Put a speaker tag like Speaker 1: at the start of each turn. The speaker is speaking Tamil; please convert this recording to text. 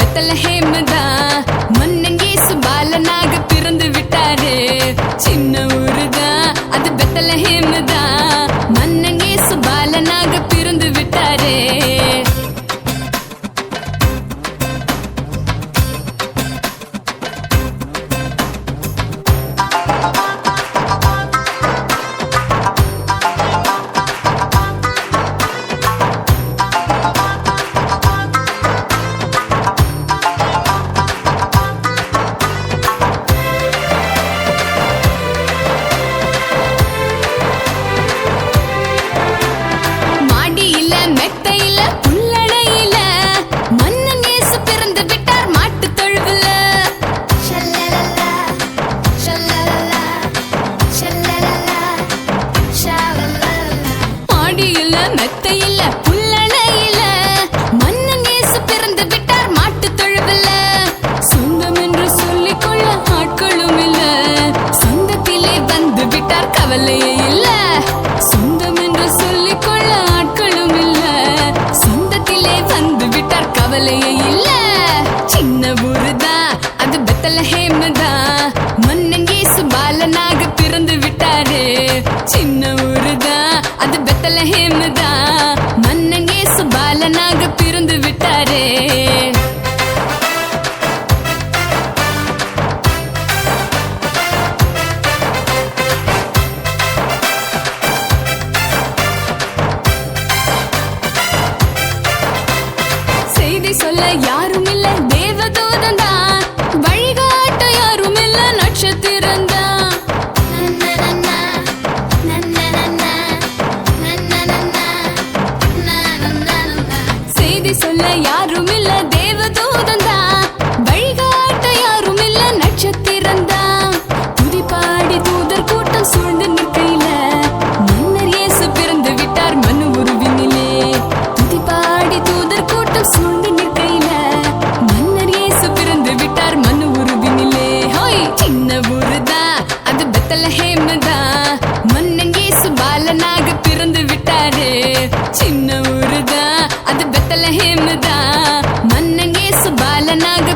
Speaker 1: பெத்தல ஹே
Speaker 2: சின்ன ஊருதான் அது பெத்தல ஹேமதான் பிறந்து விட்டார் மாட்டு தொழுவுல. மாடியில மெத்தையில புல்லடையில மன்னன் இயேசு பிறந்து விட்டார் மாட்டு தொழுவுல. சொந்தம் என்று சொல்லிக்கொள்ள ஆட்களும் இல்ல. சொந்தத்திலே வந்து விட்டார் கவலையே சொல்ல யாரும் இல்ல தேவதூதன் தான். வழிகாட்ட யாரும் இல்ல நட்சத்திரம் தான். செய்தி சொல்ல யாரும் இல்லை பித்தல ஹேமதா மன்னன் இயேசு பாலனாக பிறந்து விட்டாரு. சின்ன ஊருதான் அது பெத்தல ஹேமதா பாலனாக